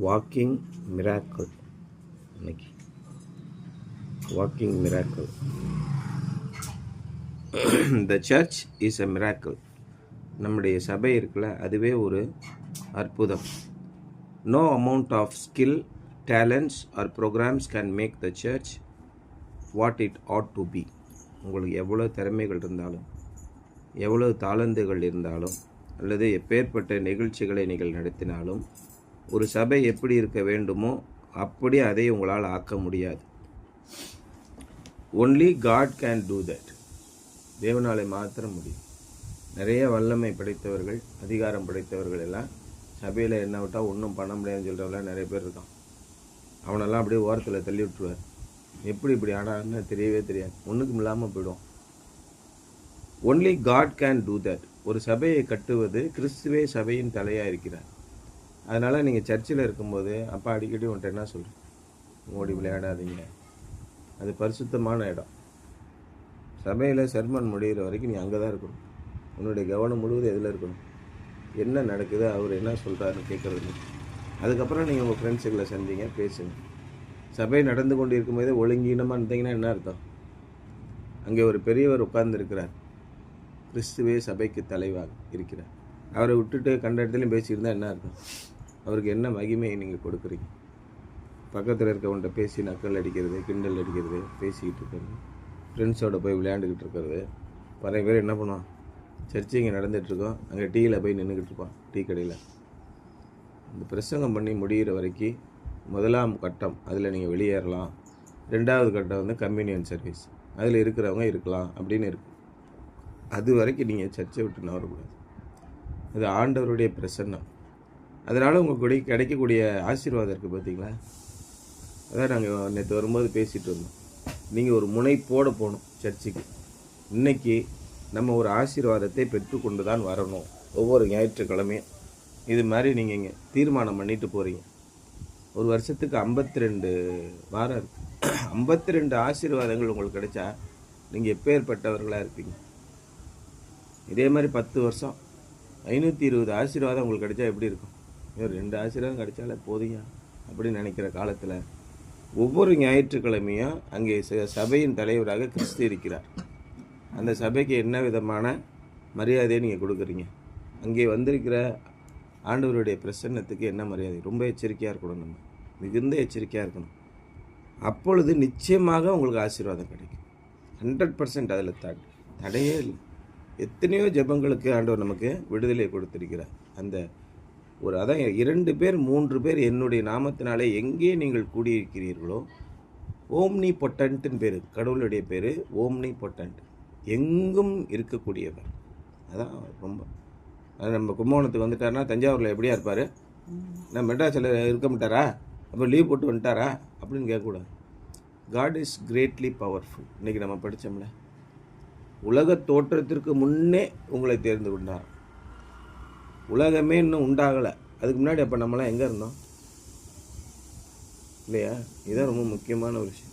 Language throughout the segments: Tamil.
வாக்கிங் மிராக்கிள் இன்னைக்கு. Walking miracle the church is a miracle நம்முடைய சபை இருக்குல்ல அதுவே ஒரு அற்புதம். No amount of skill talents or programs can make the church what it ought to be உங்களுக்கு எவ்வளோ திறமைகள் இருந்தாலும் எவ்வளோ தாளந்துகள் இருந்தாலும் அல்லது எப்பேற்பட்ட நிகழ்ச்சிகளை நீங்கள் நடத்தினாலும் ஒரு சபை எப்படி இருக்க வேண்டுமோ அப்படி அதை உங்களால் ஆக்க முடியாது. Only God can do that தேவனாலை மாத்திரம் முடியும். நிறைய வல்லமை படைத்தவர்கள் அதிகாரம் படைத்தவர்கள் எல்லாம் சபையில் என்ன விட்டால் ஒன்றும் பண்ண முடியாதுன்னு சொல்கிறவங்களாம் நிறைய பேர் இருக்கான். அவனெல்லாம் அப்படியே ஓரத்தில் தள்ளி விட்டுருவார். எப்படி இப்படி ஆனான்னு தெரியவே தெரியாது. ஒன்றுக்கும் இல்லாமல் போயிடும் only God can do that ஒரு சபையை கட்டுவது கிறிஸ்துவே சபையின் தலையாக இருக்கிறார். அதனால் நீங்கள் சர்ச்சில் இருக்கும்போது அப்பா அடிக்கடி உன்ட்ட என்ன சொல்கிறேன் ஓடி விளையாடாதீங்க. அது பரிசுத்தமான இடம். சபையில் சர்மன் முடிகிற வரைக்கும் நீ அங்கே தான் இருக்கணும். உன்னுடைய கவனம் முழுவதும் எதில் இருக்கணும்? என்ன நடக்குது? அவர் என்ன சொல்கிறாருன்னு கேட்குறது அதுக்கப்புறம் நீங்கள் உங்கள் ஃப்ரெண்ட்ஸுகளை சந்திங்க பேசுங்க. சபை நடந்து கொண்டு இருக்கும்போதே ஒழுங்கீனமாக இருந்தீங்கன்னா என்ன அர்த்தம்? அங்கே ஒரு பெரியவர் உட்கார்ந்துருக்கிறார். கிறிஸ்துவே சபைக்கு தலைவாக இருக்கிறார். அவரை விட்டுட்டு கண்ட இடத்துலையும் பேசியிருந்தால் என்ன அர்த்தம்? அவருக்கு என்ன மகிமையை நீங்கள் கொடுக்குறீங்க? பக்கத்தில் இருக்கவன்ட்ட பேசி நக்கல் அடிக்கிறது கிண்டல் அடிக்கிறது பேசிக்கிட்டு இருக்கிறது ஃப்ரெண்ட்ஸோட போய் விளையாண்டுக்கிட்டு இருக்கிறது. பழைய பேர் என்ன பண்ணுவான்? சர்ச்சு இங்கே நடந்துகிட்ருக்கோம் அங்கே டீயில் போய் நின்றுக்கிட்டு இருப்பான் டீ கடையில். இந்த பிரசங்கம் பண்ணி முடிகிற வரைக்கும் முதலாம் கட்டம் அதில் நீங்கள் வெளியேறலாம். ரெண்டாவது கட்டம் வந்து கம்யூனியன் சர்வீஸ் அதில் இருக்கிறவங்க இருக்கலாம் அப்படின்னு இருக்கு. அது வரைக்கும் நீங்கள் சர்ச்சை விட்டு நவரக்கூடாது அது ஆண்டவருடைய பிரசன்னம். அதனால் உங்கள் கொடி கிடைக்கக்கூடிய ஆசீர்வாதம் இருக்குது பார்த்தீங்களா அதான் நாங்கள் நேற்று வரும்போது பேசிகிட்டு இருந்தோம். நீங்கள் ஒரு முனைப்போடு போகணும் சர்ச்சுக்கு. இன்னைக்கு நம்ம ஒரு ஆசீர்வாதத்தை பெற்றுக்கொண்டு தான் வரணும். ஒவ்வொரு ஞாயிற்றுக்கிழமையும். இது மாதிரி நீங்கள் இங்கே தீர்மானம் பண்ணிட்டு போகிறீங்க ஒரு வருஷத்துக்கு ஐம்பத்தி ரெண்டு வாரம் இருக்குது ஐம்பத்தி ரெண்டு ஆசீர்வாதங்கள் உங்களுக்கு கிடைச்சா நீங்கள் எப்பேற்பட்டவர்களாக இருப்பீங்க? இதே மாதிரி பத்து வருஷம். ஐநூற்றி இருபது ஆசீர்வாதம் உங்களுக்கு கிடைச்சா எப்படி இருக்கும்? இன்னும் ரெண்டு ஆசீர்வாதம் கிடைச்சாலே போதுங்க அப்படின்னு நினைக்கிற காலத்தில் ஒவ்வொரு ஞாயிற்றுக்கிழமையும் அங்கே ச- சபையின் தலைவராக கிறிஸ்து இருக்கிறார். அந்த சபைக்கு என்ன விதமான மரியாதையை நீங்கள் கொடுக்குறீங்க? அங்கே வந்திருக்கிற ஆண்டவருடைய பிரசன்னத்துக்கு என்ன மரியாதை? ரொம்ப எச்சரிக்கையாக இருக்கணும் நம்ம. மிகுந்த எச்சரிக்கையாக இருக்கணும். அப்பொழுது நிச்சயமாக உங்களுக்கு ஆசீர்வாதம் கிடைக்கும். ஹண்ட்ரட் பர்சன்ட் அதில் தட் தடையே இல்லை. எத்தனையோ ஜெபங்களுக்கு ஆண்டவர் நமக்கு விடுதலை கொடுத்துருக்கிறார். அந்த ஒரு அதான் இரண்டு பேர் மூன்று பேர் என்னுடைய நாமத்தினாலே எங்கே நீங்கள் கூடியிருக்கிறீர்களோ ஓம்னி பொட்டன்ட்டுன்னு பேர் கடவுளுடைய பேர் ஓம்னி பொட்டன்ட் எங்கும் இருக்கக்கூடியவர். அதான் ரொம்ப. அது நம்ம கும்பகோணத்துக்கு வந்துட்டார்னா தஞ்சாவூரில் எப்படியா இருப்பார்? நான் மெட்ராஸில் இருக்க மாட்டாரா? அப்போ லீவ் போட்டு வந்துட்டாரா? அப்படின்னு கேட்கக்கூடாது. காட் இஸ் கிரேட்லி பவர்ஃபுல் இன்றைக்கி நம்ம படித்தோம்ல உலக தோற்றத்திற்கு முன்னே உங்களை தேர்ந்து கொண்டார். உலகமே இன்னும் உண்டாகலை. அதுக்கு முன்னாடி அப்போ நம்மளாம் எங்கே இருந்தோம்? இல்லையா? இதுதான் ரொம்ப முக்கியமான ஒரு விஷயம்.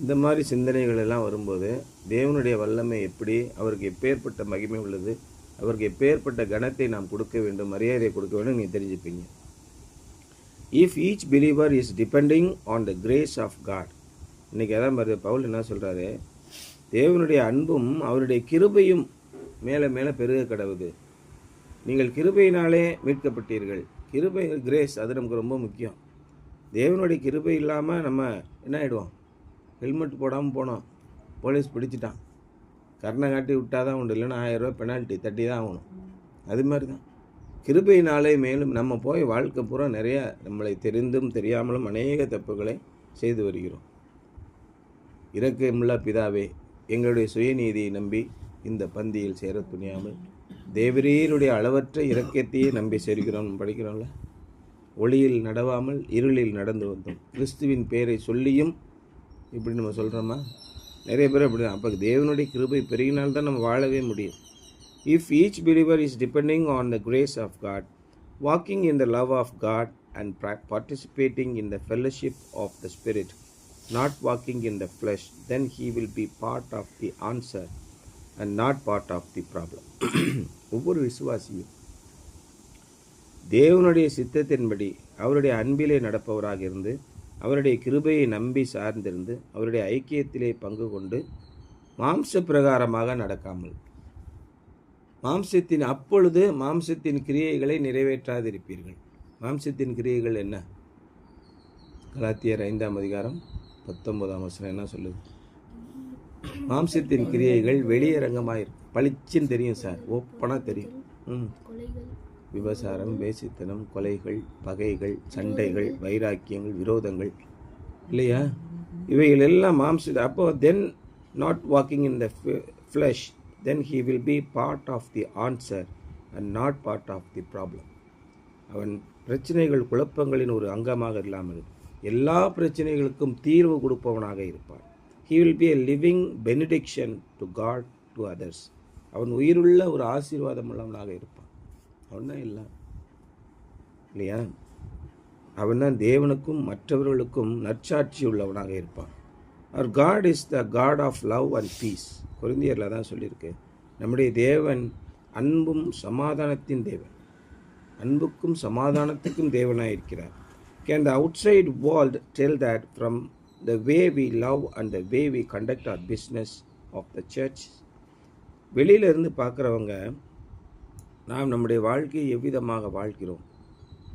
இந்த மாதிரி சிந்தனைகள் எல்லாம் வரும்போது தேவனுடைய வல்லமை எப்படி அவருக்கு எப்பேற்பட்ட மகிமை உள்ளது அவருக்கு எப்பேற்பட்ட கணத்தை நாம் கொடுக்க வேண்டும் மரியாதையை கொடுக்க வேண்டும் நீங்கள் தெரிஞ்சுப்பீங்க. If each believer is depending on the grace of God இன்றைக்கி அதான் பாருங்க பவுல் என்ன சொல்கிறாரு தேவனுடைய அன்பும் அவருடைய கிருபையும் மேலே மேலே பெருக கடவுது. நீங்கள் கிருபையினாலே மீட்கப்பட்டீர்கள். கிருபை கிரேஸ் அது நமக்கு ரொம்ப முக்கியம். தேவனுடைய கிருபை இல்லாமல் நம்ம என்ன ஆகிடுவோம் ஹெல்மெட் போடாமல் போனோம். போலீஸ் பிடிச்சிட்டான். கர்ணை காட்டி விட்டால் தான் உண்டு. இல்லைன்னா ஆயிரம் ரூபா பெனால்ட்டி தட்டி தான் ஆகணும். அது மாதிரி தான் கிருபையினாலே மேலும் நம்ம போய் வாழ்க்கை பூரா நிறையா நம்மளை தெரிந்தும் தெரியாமலும் அநேக தப்புகளை செய்து வருகிறோம். இரக்கமுள்ள பிதாவே எங்களுடைய சுயநீதியை நம்பி இந்த பந்தியில் சேர துணியாமல் தேவரீருடைய அளவற்ற இலக்கியத்தையே நம்பி சேர்கிறோம் படிக்கிறோம்ல? ஒளியில் நடவாமல் இருளில் நடந்து வந்தோம். கிறிஸ்துவின் பெயரை சொல்லியும் இப்படி நம்ம சொல்கிறோமா நிறைய பேர் அப்படி அப்போ தேவனுடைய கிருபை பெருகினால்தான் நம்ம வாழவே முடியும். If each believer is depending on the grace of God walking in the love of God and participating in the fellowship of the spirit not walking in the flesh then he will be part of the answer and not part of the problem ஒவ்வொரு விசுவாசியும் தேவனுடைய சித்தத்தின்படி அவருடைய அன்பிலே நடப்பவராக இருந்து அவருடைய கிருபையை நம்பி சார்ந்திருந்து அவருடைய ஐக்கியத்திலே பங்கு கொண்டு மாம்ச பிரகாரமாக நடக்காமல் மாம்சத்தின் அப்பொழுது மாம்சத்தின் கிரியைகளை நிறைவேற்றாதிருப்பீர்கள். மாம்சத்தின் கிரியைகள் என்ன? கலாத்தியர் ஐந்தாம் அதிகாரம் பத்தொன்பதாம் வசனம் என்ன சொல்லுது? மாம்சத்தின் கிரியைகள் வெளியரங்கமாயிருக்கு பளிச்சுன்னு தெரியும் சார். ஓப்பனாக தெரியும். ம். விவசாரம் விபசாரம் வேசித்தனம் கொலைகள் பகைகள் சண்டைகள் வைராக்கியங்கள் விரோதங்கள். இல்லையா? இவைகள் எல்லாம் மாம்ச அப்போ then not walking in the flesh then he will be part of the answer and not part of the problem அவன் பிரச்சனைகள் குழப்பங்களின் ஒரு அங்கமாக இல்லாமல் எல்லா பிரச்சனைகளுக்கும் தீர்வு கொடுப்பவனாக இருப்பான். He will be a living benediction to God to others அவன் உயிருள்ள ஒரு ஆசீர்வாதம் உள்ளவனாக இருப்பான். அவன் தான் இல்லை இல்லையா? அவன் தான் தேவனுக்கும் மற்றவர்களுக்கும் நற்சாட்சி உள்ளவனாக இருப்பான். அவர் God is the God of love and peace குருந்தியரில் தான் சொல்லியிருக்கு. நம்முடைய தேவன் அன்பும் சமாதானத்தின் தேவன். அன்புக்கும் சமாதானத்துக்கும் தேவனாக இருக்கிறார் can the outside world tell that from the way we love and the way we conduct our business of the church வெளியில இருந்து பார்க்குறவங்க நாம் நம்முடைய வாழ்க்கையை எவ்விதமாக வாழ்கிறோம்?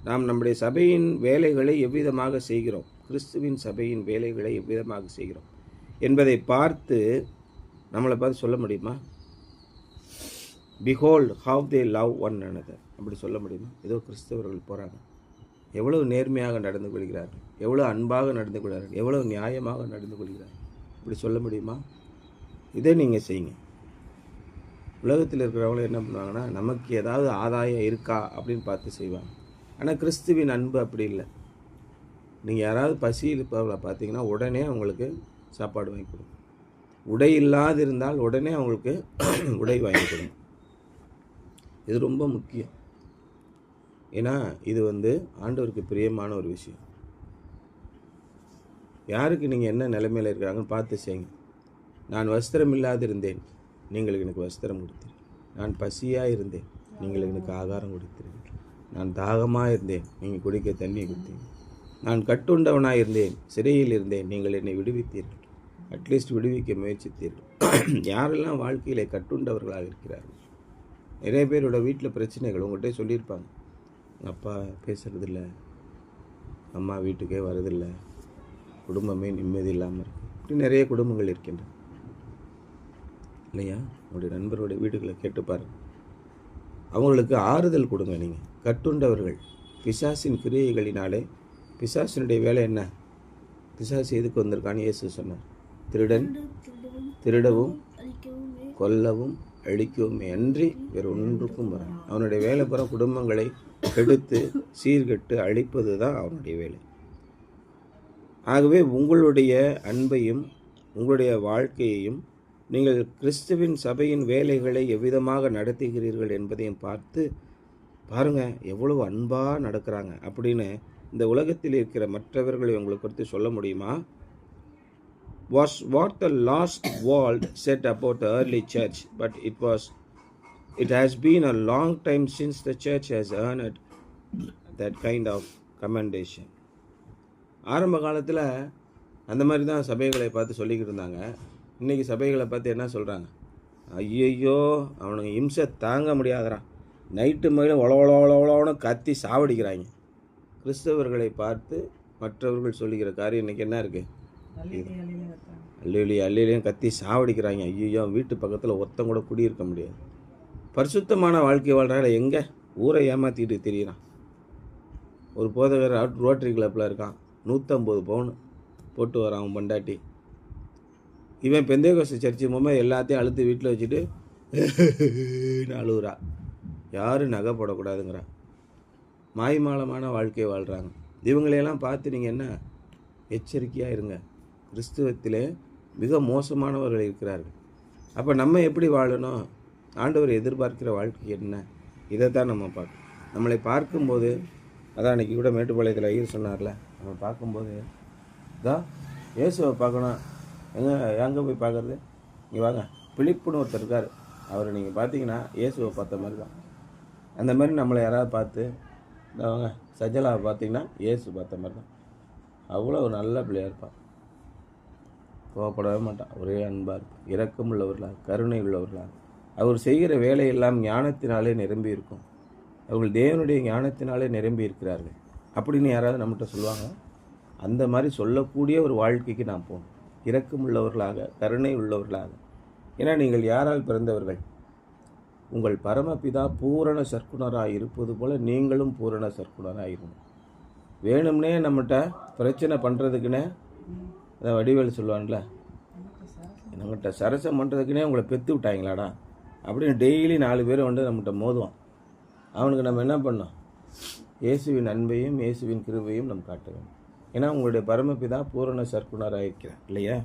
நாம் நம்முடைய சபையின் வேலைகளை எவ்விதமாக செய்கிறோம்? கிறிஸ்துவின் சபையின் வேலைகளை எவ்விதமாக செய்கிறோம்? என்பதை பார்த்து நம்மளை பார்த்து சொல்ல முடியுமா? Behold how they love one another அப்படி சொல்ல முடியுமா? ஏதோ கிறிஸ்தவர்கள் போகிறாங்க எவ்வளவு நேர்மையாக நடந்து கொள்கிறார்கள் எவ்வளோ அன்பாக நடந்து கொள்கிறார்கள் எவ்வளோ நியாயமாக நடந்து கொள்கிறார்கள் இப்படி சொல்ல முடியுமா? இதை நீங்கள் செய்யுங்க. உலகத்தில் இருக்கிறவங்களும் என்ன பண்ணுவாங்கன்னா நமக்கு ஏதாவது ஆதாயம் இருக்கா அப்படின்னு பார்த்து செய்வாங்க. ஆனால் கிறிஸ்துவின் அன்பு அப்படி இல்லை. நீங்கள் யாராவது பசியில் இருப்பவங்களை பார்த்தீங்கன்னா உடனே அவங்களுக்கு சாப்பாடு வாங்கி கொடுங்க. உடை இல்லாதிருந்தால் உடனே அவங்களுக்கு உடை வாங்கி கொடுங்க. இது ரொம்ப முக்கியம். ஏன்னா இது வந்து ஆண்டவருக்கு பிரியமான ஒரு விஷயம். யாருக்கு நீங்கள் என்ன நிலைமையில் இருக்கிறாங்கன்னு பார்த்து செய்யுங்க. நான் வஸ்திரம் இல்லாதிருந்தேன். நீங்கள் எனக்கு வஸ்திரம் கொடுத்தீர்கள் நான் பசியாக இருந்தேன். நீங்கள் எனக்கு ஆகாரம் கொடுத்தீர்கள் நான் தாகமாக இருந்தேன். நீங்கள் குடிக்க தண்ணி கொடுத்தீங்க நான் கட்டுண்டவனாக இருந்தேன். சிறையில் இருந்தேன். நீங்கள் என்னை விடுவித்தீர்கள் அட்லீஸ்ட் விடுவிக்க முயற்சித்தீர்கள் யாரெல்லாம் வாழ்க்கையில் கட்டுண்டவர்களாக இருக்கிறார்கள்? நிறைய பேரோட வீட்டில் பிரச்சனைகள் உங்கள்கிட்ட சொல்லியிருப்பாங்க. எங்கள் அப்பா பேசுகிறதில்ல அம்மா வீட்டுக்கே வரதில்லை குடும்பமே நிம்மதி இல்லாமல் இருக்கு. இப்படி நிறைய குடும்பங்கள் இருக்கின்றன இல்லையா? உங்களுடைய நண்பருடைய வீடுகளை கேட்டு பாருங்கள் அவங்களுக்கு ஆறுதல் கொடுங்க நீங்கள் கட்டுண்டவர்கள். பிசாசின் கிரியைகளினாலே பிசாசினுடைய வேலை என்ன? பிசாசு எதுக்கு வந்திருக்கான்னு இயேசு சொன்னார். திருடன் திருடவும் கொல்லவும் அழிக்குமே அன்றி வேறு ஒன்றுக்கும் வரான் அவனுடைய வேலை புற குடும்பங்களை கெடுத்து சீர்கெட்டு அழிப்பது தான் அவனுடைய வேலை. ஆகவே உங்களுடைய அன்பையும் உங்களுடைய வாழ்க்கையையும் நீங்கள் கிறிஸ்துவின் சபையின் வேலைகளை எவ்விதமாக நடத்துகிறீர்கள் என்பதையும் பார்த்து பாருங்க எவ்வளவு அன்பாக நடக்கிறாங்க. அப்படின்னு இந்த உலகத்தில் இருக்கிற மற்றவர்களை உங்களை குறித்து சொல்ல முடியுமா? Was what the last world said about the early church, but it was it has been a long time since the church has earned that kind of commendation. ஆரம்ப காலத்தில் அந்த மாதிரி தான் சபைகளை பார்த்து சொல்லிக்கிட்டு இருந்தாங்க. இன்றைக்கி சபைகளை பார்த்து என்ன சொல்கிறாங்க ஐயையோ அவனுங்க இம்சை தாங்க முடியாதறான். நைட்டு மயிலும் ஒள கத்தி சாவடிக்கிறாங்க. கிறிஸ்தவர்களை பார்த்து மற்றவர்கள் சொல்லுகிற காரியம் இன்றைக்கி என்ன இருக்குது அல்லி அல்லிலையும் கத்தி சாவடிக்கிறாங்க. ஐயோ வீட்டு பக்கத்தில் ஒருத்தன் கூட குடியிருக்க முடியாது. பரிசுத்தமான வாழ்க்கை வாழ்றால எங்கே? ஊரை ஏமாற்றிட்டு திரியிறான். ஒரு போதகர் ரோட்டரி கிளப்பில் இருக்கான். நூற்றம்பது பவுன் போட்டு வரான் அவன் பொண்டாட்டி. இவன் பெந்தேகோச சர்ச்சு மூலமாக எல்லாத்தையும் அழுத்து வீட்டில் வச்சுட்டு அழுகுறா யாரும் நகை போடக்கூடாதுங்கிறா. மாய்மாலமான வாழ்க்கை வாழ்கிறாங்க இவங்களையெல்லாம் பார்த்து நீங்கள் என்ன? எச்சரிக்கையாக இருங்க. கிறிஸ்துவத்திலே மிக மோசமானவர்கள் இருக்கிறார்கள். அப்போ நம்ம எப்படி வாழணும்? ஆண்டவர் எதிர்பார்க்கிற வாழ்க்கை என்ன? இதை தான் நம்ம பார்க்கணும். நம்மளை பார்க்கும்போது அதான் அன்றைக்கி கூட மேட்டுப்பாளையத்தில் ஐயர் சொன்னார்ல நம்ம பார்க்கும்போது இதா இயேசுவை பார்க்கணும். எங்கே எங்கே போய் பார்க்குறது? இங்கே வாங்க. பிழிப்புன்னு ஒருத்தர் இருக்கார். அவரை நீங்கள் பார்த்தீங்கன்னா இயேசுவை பார்த்த மாதிரி தான். அந்த மாதிரி நம்மளை யாராவது பார்த்து வாங்க சஜலாவை பார்த்தீங்கன்னா இயேசு பார்த்த மாதிரி தான். அவ்வளோ ஒரு நல்ல பிள்ளையாக இருப்பான். கோவப்படவே மாட்டான். ஒரே அன்பாக இரக்கம் உள்ளவர்களாக கருணை உள்ளவர்களாக. அவர் செய்கிற வேலையெல்லாம் ஞானத்தினாலே நிரம்பி இருக்கும். அவர்கள் தேவனுடைய ஞானத்தினாலே நிரம்பி இருக்கிறார்கள். அப்படின்னு யாராவது நம்மகிட்ட சொல்லுவாங்க அந்த மாதிரி சொல்லக்கூடிய ஒரு வாழ்க்கைக்கு நாம் போகணும். இரக்கம் உள்ளவர்களாக கருணை உள்ளவர்களாக. ஏன்னா நீங்கள் யாரால் பிறந்தவர்கள்? உங்கள் பரமபிதா பூரண சர்க்குணராக இருப்பது போல் நீங்களும் பூரண சர்க்குணராக இருங்க வேணும்னே நம்மகிட்ட பிரச்சனை பண்ணுறதுக்குன்னு அதான் வடிவேல் சொல்லுவான்ல நம்மகிட்ட சரசம் பண்ணுறதுக்குனே உங்களை பெற்று விட்டாங்களாடா அப்படின்னு டெய்லி நாலு பேர் வந்து நம்மகிட்ட மோதுவான். அவனுக்கு நம்ம என்ன பண்ணோம் இயேசுவின் அன்பையும் இயேசுவின் கிருபையும் நம்ம காட்ட வேண்டும். ஏன்னா உங்களுடைய பரமபிதா பூரண சர்க்குணராக இருக்கிறார் இல்லையா?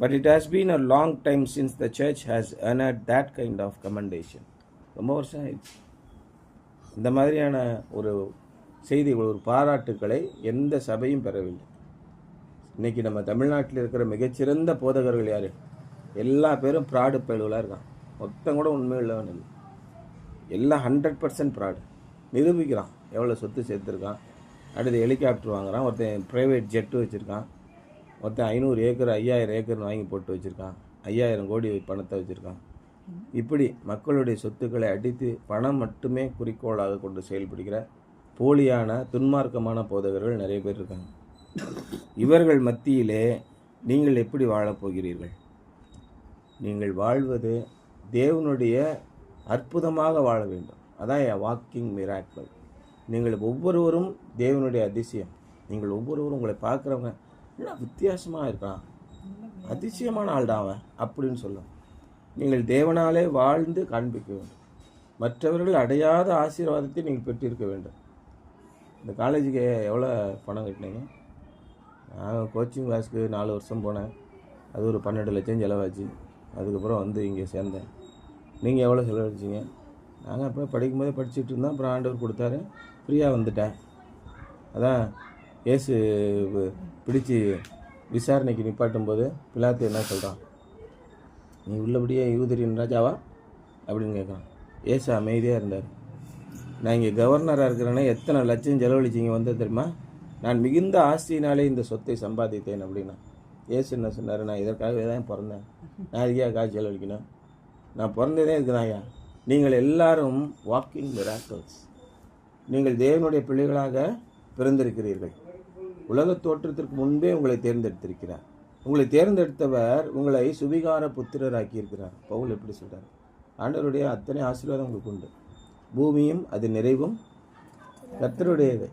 But it has been a long time since the church has had that kind of commendation ரொம்ப வருஷம் ஆயிடுச்சு. இந்த மாதிரியான ஒரு செய்திகள் ஒரு பாராட்டுக்களை எந்த சபையும் பெறவில்லை. இன்றைக்கி நம்ம தமிழ்நாட்டில் இருக்கிற மிகச்சிறந்த போதகர்கள் யார்? எல்லா பேரும் ப்ராடு பயல்களாக இருக்கான் மொத்தம் கூட உண்மை உள்ளவன் இல்லை. எல்லாம் ஹண்ட்ரட் பர்சன்ட் ப்ராடு நிரூபிக்கிறான். எவ்வளோ சொத்து சேர்த்துருக்கான். அடுத்து ஹெலிகாப்டர் வாங்குறான். ஒருத்தன் ப்ரைவேட் ஜெட்டு வச்சுருக்கான். ஒருத்தன் ஐநூறு ஏக்கர் ஐயாயிரம் ஏக்கர் வாங்கி போட்டு வச்சுருக்கான். ஐயாயிரம் கோடி பணத்தை வச்சுருக்கான். இப்படி மக்களுடைய சொத்துக்களை அடித்து பணம் மட்டுமே குறிக்கோளாக கொண்டு செயல்படுகிற போலியான துன்மார்க்கமான போதகர்கள் நிறைய பேர் இருக்காங்க. இவர்கள் மத்தியிலே நீங்கள் எப்படி வாழப்போகிறீர்கள் நீங்கள் வாழ்வது தேவனுடைய அற்புதமாக வாழ வேண்டும். அதான் வாக்கிங் மிராக்கள் நீங்கள் ஒவ்வொருவரும் தேவனுடைய அதிசயம். நீங்கள் ஒவ்வொருவரும் உங்களை பார்க்குறவங்க என்ன வித்தியாசமாக இருக்கான் அதிசயமான ஆள்டா அவன் அப்படின்னு சொல்லும். நீங்கள் தேவனாலே வாழ்ந்து காண்பிக்க வேண்டும். மற்றவர்கள் அடையாத ஆசீர்வாதத்தை நீங்கள் பெற்றிருக்க வேண்டும். இந்த காலேஜுக்கு எவ்வளோ பணம் கட்டினீங்க? நான் கோச்சிங் கிளாஸ்க்கு நாலு வருஷம் போனேன். அது ஒரு பன்னெண்டு லட்சம் செலவாச்சு. அதுக்கப்புறம் வந்து இங்கே சேர்ந்தேன். நீங்கள் எவ்வளோ செலவழிச்சிங்க? நாங்கள் அப்போ படிக்கும்போதே படிச்சுட்டு இருந்தோம். அப்புறம் ஆண்டவர் கொடுத்தாரு. ஃப்ரீயாக வந்துட்டேன். அதான் ஏசு பிடிச்சி விசாரணைக்கு நிப்பாட்டும் போது பிலாத்து என்ன சொல்கிறான் நீ உள்ளபடியே யூதரின் ராஜாவா? அப்படின்னு கேட்குறான் ஏசு அமைதியாக இருந்தார். நான் இங்கே கவர்னராக இருக்கிறேன்னா எத்தனை லட்சம் செலவழிச்சிங்க வந்தது தெரியுமா? நான் மிகுந்த ஆஸ்தியினாலே இந்த சொத்தை சம்பாதித்தேன் அப்படின்னா. ஏசு என்ன சொன்னார்? நான் இதற்காகவே தான் பிறந்தேன். நான் இதுக்காக காசு செலவழிக்கணும்? நான் பிறந்ததே இதுதான் நீங்கள் எல்லாரும் வாக்கிங் மிராக்கல்ஸ் நீங்கள் தேவனுடைய பிள்ளைகளாக பிறந்திருக்கிறீர்கள். உலகத் தோற்றத்திற்கு முன்பே உங்களை தேர்ந்தெடுத்திருக்கிறார். உங்களை தேர்ந்தெடுத்தவர் உங்களை சுவிகார புத்திரராக்கி இருக்கிறார் பவுல் எப்படி சொல்கிறார் ஆண்டவருடைய அத்தனை ஆசீர்வாதம் உங்களுக்கு உண்டு. பூமியும் அது நிறைவும். கத்தருடையவை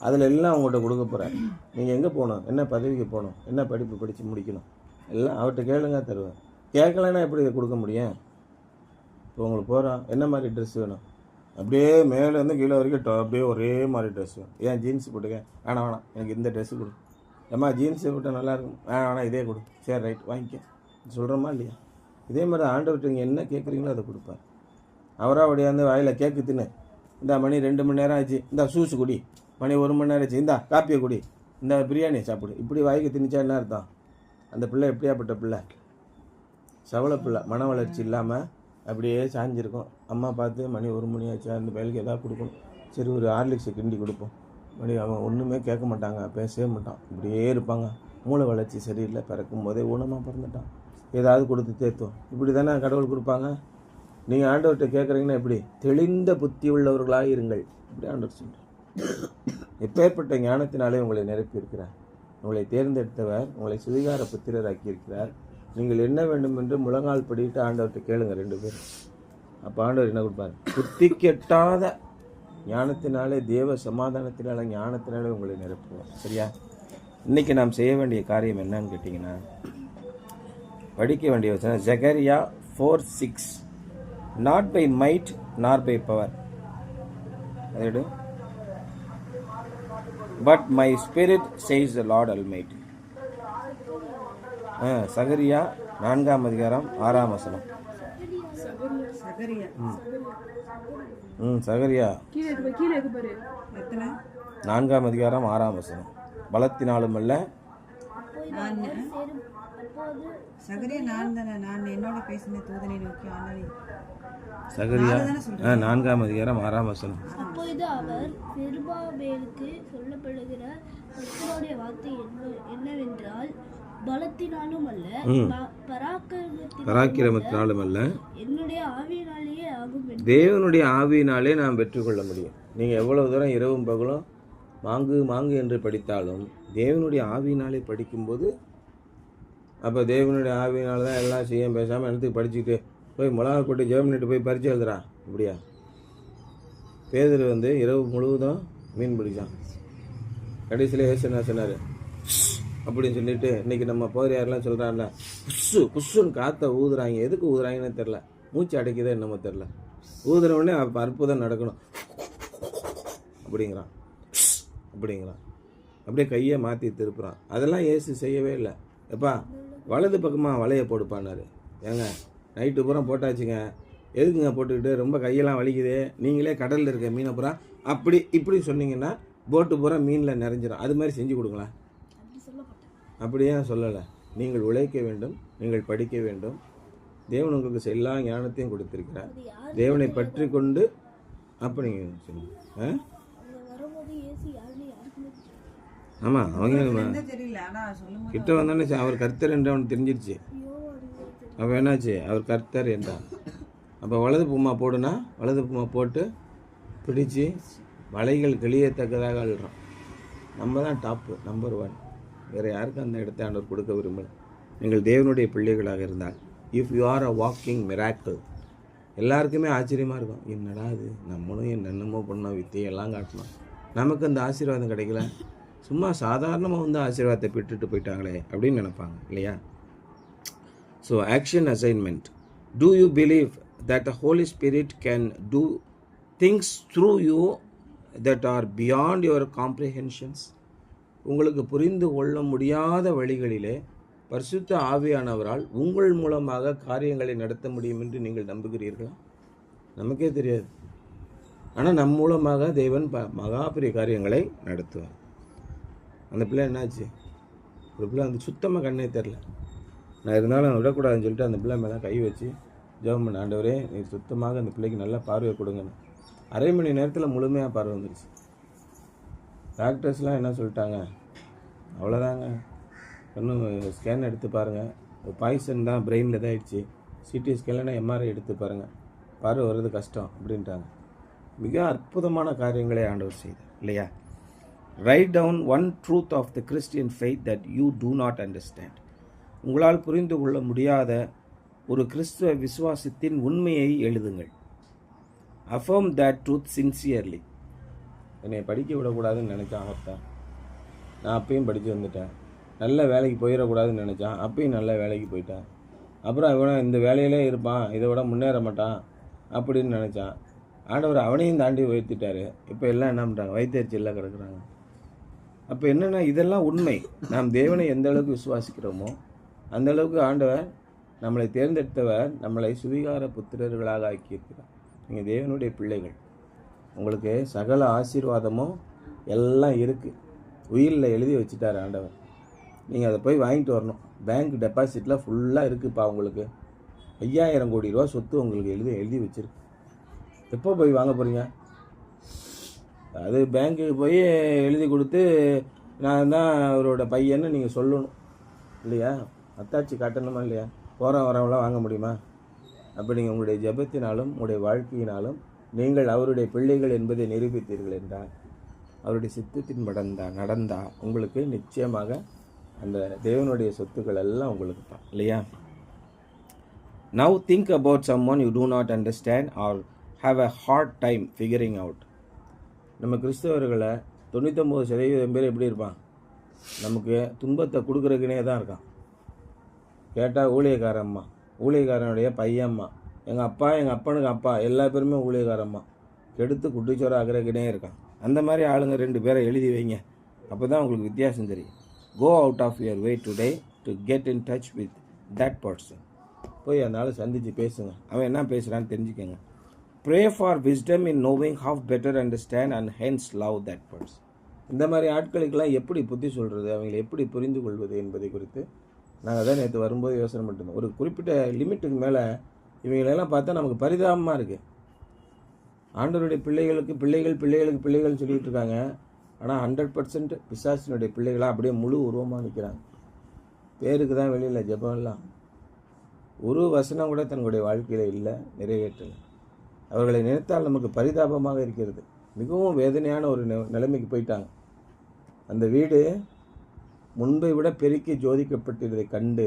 அதில் எல்லாம் உங்கள்கிட்ட கொடுக்க போகிறேன் நீங்கள் எங்கே போகணும்? என்ன பதவிக்கு போகணும்? என்ன படிப்பு படித்து முடிக்கணும்? எல்லாம் அவர்கிட்ட கேளுங்க தருவேன். கேட்கலன்னா எப்படி இதை கொடுக்க முடியும்? இப்போ உங்களுக்கு போகிறோம் என்ன மாதிரி ட்ரெஸ் வேணும்? அப்படியே மேலேருந்து கீழே வரைக்கும் டோ- அப்படியே ஒரே மாதிரி ட்ரெஸ் வேணும். ஏன் ஜீன்ஸ் போட்டுக்கேன் வேணாம் வேணாம். எனக்கு இந்த ட்ரெஸ்ஸு கொடு. ஏம்மா ஜீன்ஸை போட்டால் நல்லா இருக்கும். வேணாம் வேணாம் இதே கொடு. சரி ரைட் வாங்கிக்க. சொல்கிறோமா இல்லையா? இதே மாதிரி ஆண்டவர்கிட்ட நீங்கள் என்ன கேட்குறீங்களோ அதை கொடுப்பார். அவராக ஓடியாந்து வாயில் கேட்குதுன்னு இந்த மணி ரெண்டு மணி நேரம் ஆச்சு. இந்த சூஸ் குடி. மணி ஒரு மணி நேரம் ஆச்சு. இந்தா காப்பியை குடி. இந்த பிரியாணி சாப்பிடு. இப்படி வாய்க்கு திணிச்சா என்ன அர்த்தம்? அந்த பிள்ளை எப்படியாப்பட்ட பிள்ளை? சவள பிள்ளை. மன வளர்ச்சி இல்லாமல் அப்படியே சாஞ்சிருக்கும். அம்மா பார்த்து மணி ஒரு மணி ஆச்சா. அந்த பயலுக்கு எதாவது கொடுக்கணும். சரி ஒரு ஹார்லிக்ஸை கிண்டி கொடுப்போம். மணி அவன் ஒன்றுமே கேட்க மாட்டாங்க. பேசவே மாட்டான். இப்படியே இருப்பாங்க. மூளை வளர்ச்சி சரியில்லை. பிறக்கும் போதே ஊனமாக பிறந்துட்டான். ஏதாவது கொடுத்து தேத்துவோம் இப்படி தானே கடவுள் கொடுப்பாங்க? நீங்கள் ஆண்டவர்கிட்ட கேட்குறீங்கன்னா எப்படி? தெளிந்த புத்தி உள்ளவர்களாக இருங்கள். இப்படி ஆண்டவர் சொல்கிறேன் எப்பேற்பட்ட ஞானத்தினாலே உங்களை நிரப்பியிருக்கிறார். உங்களை தேர்ந்தெடுத்தவர் உங்களை சுதிகார புத்திரராக்கியிருக்கிறார். நீங்கள் என்ன வேண்டும் என்று முழங்கால் படிட்டு ஆண்டவர்கிட்ட கேளுங்க ரெண்டு பேரும். அப்போ ஆண்டவர் என்ன கொடுப்பார்? புத்தி கெட்டாத ஞானத்தினாலே தேவ சமாதானத்தினால ஞானத்தினாலே உங்களை நிரப்புவார். சரியா? இன்னைக்கு நாம் செய்ய வேண்டிய காரியம் என்னன்னு கேட்டிங்கன்னா படிக்க வேண்டிய வசனம் Zechariah four six not by might not by power அதோட but my spirit says the Lord Almighty சகரியா நான்காம் அதிகாரம் ஆறாம் வசனம். சகரியா. ம். சகரியா. கீழே இருக்கு கீழே இருக்கு பாரு. எத்தனை? நான்காம் அதிகாரம் ஆறாம் வசனம். பலத்தினாலும் அல்ல சகரியா நான் தானே. நான் என்னோட பேசின தூதனை நோக்கி ஆனாலே சகரியா. ஆ நான்காம் அதிகாரம் ஆறாம் வசனம். அப்பொழுது அவர் செருபாபேலுக்கு சொல்லப்படுகிற கர்த்தருடைய வார்த்தை என்ன- என்னவென்றால் பலத்தினாலும் அல்ல பராக்கிரமத்தினாலும் அல்ல. என்னுடைய ஆவியினாலேயே ஆகும் என்று. தேவனுடைய ஆவியினாலே நாம் வெற்றி கொள்ள முடியும். நீங்கள் எவ்வளவு தூரம் இரவும் பகலும் மாங்கு மாங்கு என்று படித்தாலும் தேவனுடைய ஆவியினாலே படிக்கும்போது அப்போ தேவனுடைய ஆவியினால தான் எல்லாம் செய்ய பேசாமல் எனக்கு படிச்சுக்கிட்டு போய் மிளகா கொட்டி ஜெபம் போய் பறிச்சு எழுதுறா. அப்படியா? பேதர் வந்து இரவு முழுவதும் மீன் பிடிச்சான். கடைசியில் ஏசு என்ன சொன்னார்? அப்படின்னு சொல்லிட்டு இன்னைக்கு நம்ம போதையாரெலாம் சொல்கிறான்ல புஸ்ஸு புஸ்ஸுன்னு காற்றை ஊதுறாங்க. எதுக்கு ஊதுறாங்கன்னு தெரில மூச்சு அடைக்குதோ என்னமோ தெரில ஊதுற உடனே அப்போ அற்புதம் நடக்கணும். அப்படிங்கிறான். அப்படிங்கிறான். அப்படியே கையை மாற்றி திருப்புறான். அதெல்லாம் ஏசு செய்யவே இல்லை. எப்பா வலது பக்கமாக வலையை போடுப்பானாரு ஏங்க நைட்டு பூரா போட்டாச்சுங்க. எதுக்குங்க போட்டுக்கிட்டு? ரொம்ப கையெல்லாம் வலிக்குது. நீங்களே கடலில் இருக்க மீனை பூரா அப்படி இப்படி சொன்னீங்கன்னா போட்டு பூரா மீனில் நிறைஞ்சிரும். அது மாதிரி செஞ்சு கொடுங்களேன். அப்படியே சொல்லலை. நீங்கள் உழைக்க வேண்டும் நீங்கள் படிக்க வேண்டும். தேவன் உங்களுக்கு எல்லா ஞானத்தையும் கொடுத்திருக்கிறார். தேவனை பற்றி கொண்டு அப்போ நீங்கள் சொல்லுங்க. ஆமாம் அவங்க கிட்ட வந்தோடனே அவர் கர்த்தர் என்று அவனுக்கு தெரிஞ்சிருச்சு. அப்போ என்னாச்சு? அவர் கர்த்தர் என்றார். அப்போ வலது பூமா போடுனா வலது பூமா போட்டு பிடிச்சு வலைகள் கிளியத்தக்கதாக அழுறோம் நம்ம தான் டாப்பு நம்பர் ஒன் வேறு யாருக்கும் அந்த இடத்தை ஆண்டவர் கொடுக்க விரும்பல. நீங்கள் தேவனுடைய பிள்ளைகளாக இருந்தால் if you are a walking miracle எல்லாருக்குமே ஆச்சரியமாக இருக்கும். என்னடா இது? நம்மளும் என்னென்னமோ பண்ணோம் வித்தையெல்லாம் காட்டணும் நமக்கு அந்த ஆசீர்வாதம் கிடைக்கல. சும்மா சாதாரணமாக வந்து ஆசீர்வாதத்தை பெற்றுட்டு போயிட்டாங்களே அப்படின்னு நினைப்பாங்க இல்லையா? So, action assignment. Do you believe that the Holy Spirit can do things through you that are beyond your comprehensions? உங்களுக்கு புரிந்து கொள்ள முடியாத வழிகளிலே பரிசுத்த ஆவியானவரால் உங்கள் மூலமாக காரியங்களை நடத்த முடியும் என்று நீங்கள் நம்புகிறீர்களா? நமக்கே தெரியாது. ஆனால் நம் மூலமாக தேவன் ப மகாபெரிய காரியங்களை நடத்துவார். அந்த பிள்ளை என்னாச்சு? ஒரு பிள்ளை வந்து சுத்தமாக கண்ணே தெரில நான் இருந்தாலும் அவன் விடக்கூடாதுன்னு சொல்லிட்டு அந்த பிள்ளை மேலே கை வச்சு ஜெபம் பண்ண ஆண்டவரே நீ சுத்தமாக அந்த பிள்ளைக்கு நல்லா பார்வை கொடுங்கன்னு. அரை மணி நேரத்தில் முழுமையாக பார்வை வந்துருச்சு. டாக்டர்ஸ்லாம் என்ன சொல்லிட்டாங்க? அவ்வளோதாங்க இன்னும் ஸ்கேன் எடுத்து பாருங்கள் பாய்சன் தான் பிரெயினில் தான் ஆயிடுச்சு சிடி ஸ்கேன்லனா எம்ஆர்ஐ எடுத்து பாருங்கள் பார்வை வர்றது கஷ்டம் அப்படின்ட்டாங்க. மிக அற்புதமான காரியங்களை ஆண்டவர் செய்தார் இல்லையா? Write down one truth of the Christian faith that you do not understand உங்களால் புரிந்து கொள்ள முடியாத ஒரு கிறிஸ்துவ விசுவாசத்தின் உண்மையை எழுதுங்கள். அஃபர்ம் தட் ட்ரூத் சின்சியர்லி என்னை படிக்க விடக்கூடாதுன்னு நினச்சான் ஒருத்தன் நான் அப்பயும் படித்து வந்துட்டேன். நல்ல வேலைக்கு போயிடக்கூடாதுன்னு நினச்சான். அப்பயும் நல்ல வேலைக்கு போயிட்டேன். அப்புறம் இவன் இந்த வேலையிலே இருப்பான். இதை விட முன்னேற மாட்டான் அப்படின்னு நினச்சான். ஆண்டவர் அவனையும் தாண்டி உயர்த்திட்டாரு. இப்போ எல்லாம் என்ன பண்ணுறாங்க வைத்தறிச்சலில் கிடக்குறாங்க. அப்போ என்னென்னா இதெல்லாம் உண்மை. நாம் தேவனை எந்த அளவுக்கு விசுவாசிக்கிறோமோ அந்த அளவுக்கு ஆண்டவர் நம்மளை தேர்ந்தெடுத்தவர் நம்மளை சுவிகார புத்திரர்களாக ஆக்கியிருக்கிறார். நீங்கள் தேவனுடைய பிள்ளைகள் உங்களுக்கு சகல ஆசீர்வாதமும் எல்லாம் இருக்குது உயிரில் எழுதி வச்சுட்டார் ஆண்டவர். நீங்கள் அதை போய் வாங்கிட்டு வரணும். பேங்க் டெபாசிட்டில் ஃபுல்லாக இருக்குதுப்பா உங்களுக்கு. ஐயாயிரம் கோடி ரூபா சொத்து உங்களுக்கு எழுதி எழுதி வச்சுருக்கு. எப்போ போய் வாங்க போகிறீங்க அது பேங்க்குக்கு போய் எழுதி கொடுத்து நான் தான் அவரோட பையன்னு நீங்கள் சொல்லணும். இல்லையா? அத்தாச்சி காட்டணுமா இல்லையா? போகிற வரவெல்லாம் வாங்க முடியுமா? அப்படி நீங்கள் உங்களுடைய ஜெபத்தினாலும் உங்களுடைய வாழ்க்கையினாலும் நீங்கள் அவருடைய பிள்ளைகள் என்பதை நிரூபித்தீர்கள் என்றால் அவருடைய சித்தத்தின் நடந்தா நடந்தா உங்களுக்கு நிச்சயமாக அந்த தேவனுடைய சொத்துக்கள் எல்லாம் உங்களுக்கு தான் இல்லையா? Now think about someone you do not understand or have a hard time figuring out நம்ம கிறிஸ்தவர்களை தொண்ணூத்தொம்பது சதவீதம் பேர் எப்படி இருப்பான்? நமக்கு துன்பத்தை கொடுக்குறதுக்குனே தான் இருக்கான். கேட்டால் ஊழியக்காரம்மா. ஊழியக்காரனுடைய பையம்மா. எங்கள் அப்பா எங்கள் அப்பனுக்கு அப்பா. எல்லா பேருமே ஊழியக்காரம்மா. கெடுத்து குட்டிச்சோர ஆகிறக்குனே இருக்கான். அந்த மாதிரி ஆளுங்க ரெண்டு பேரை எழுதி வைங்க. அப்போ தான் உங்களுக்கு வித்தியாசம் தெரியும். Go out of your way today to get in touch with that person போய் அதனால் சந்தித்து பேசுங்க. அவன் என்ன பேசுகிறான்னு தெரிஞ்சுக்கோங்க. Pray for wisdom in knowing how better understand and hence love that person இந்த மாதிரி ஆட்களுக்கெல்லாம் எப்படி புத்தி சொல்கிறது அவங்களை எப்படி புரிந்து கொள்வது என்பதை குறித்து நாங்கள் தான் நேற்று வரும்போது யோசனை பண்ணிட்டு ஒரு குறிப்பிட்ட லிமிட்டுக்கு மேலே இவங்களெல்லாம் பார்த்தா நமக்கு பரிதாபமாக இருக்குது ஆண்டவருடைய பிள்ளைகளுக்கு பிள்ளைகள் பிள்ளைகளுக்கு பிள்ளைகள்னு சொல்லிட்டு இருக்காங்க. ஆனால் ஹண்ட்ரட் பர்சன்ட் பிசாசினுடைய பிள்ளைகளாக அப்படியே முழு உருவமாக நிற்கிறாங்க பேருக்கு தான் வெளியில் ஜெபம் எல்லாம் ஒரு வசனம் கூட தன்னுடைய வாழ்க்கையில் இல்லை நிறைவேற்றலை. அவர்களை நினைத்தால் நமக்கு பரிதாபமாக இருக்கிறது. மிகவும் வேதனையான ஒரு நிலைமைக்கு போயிட்டாங்க. அந்த வீடு முன்பை விட பெருக்கி ஜோதிக்கப்பட்டிருந்ததை கண்டு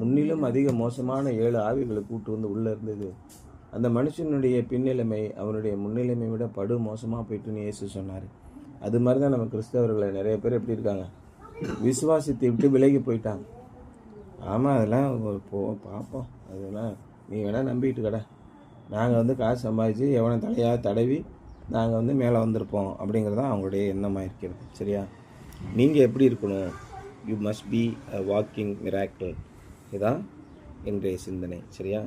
முன்னிலும் அதிக மோசமான ஏழு ஆவிகளை கூட்டு வந்து உள்ளே இருந்தது. அந்த மனுஷனுடைய பின்னிலைமை அவனுடைய முன்னிலைமை விட படு மோசமாக போயிட்டுன்னு இயேசு சொன்னார். அது மாதிரி தான் நம்ம கிறிஸ்தவர்களை நிறைய பேர் எப்படி இருக்காங்க? விசுவாசித்தை விட்டு விலகி போயிட்டாங்க. ஆமாம் அதெல்லாம் போ பார்ப்போம் அதெல்லாம் நீ வேணால் நம்பிட்டு கடை. நாங்கள் வந்து காசு சம்பாதிச்சு எவனை தலையாக தடவி நாங்கள் வந்து மேலே வந்திருப்போம் அப்படிங்கிறது தான் அவங்களுடைய எண்ணமாக இருக்கிறது. சரியா? நீங்கள் எப்படி இருக்கணும்? You must be a walking miracle இதான் இன்றைய சிந்தனை. சரியா?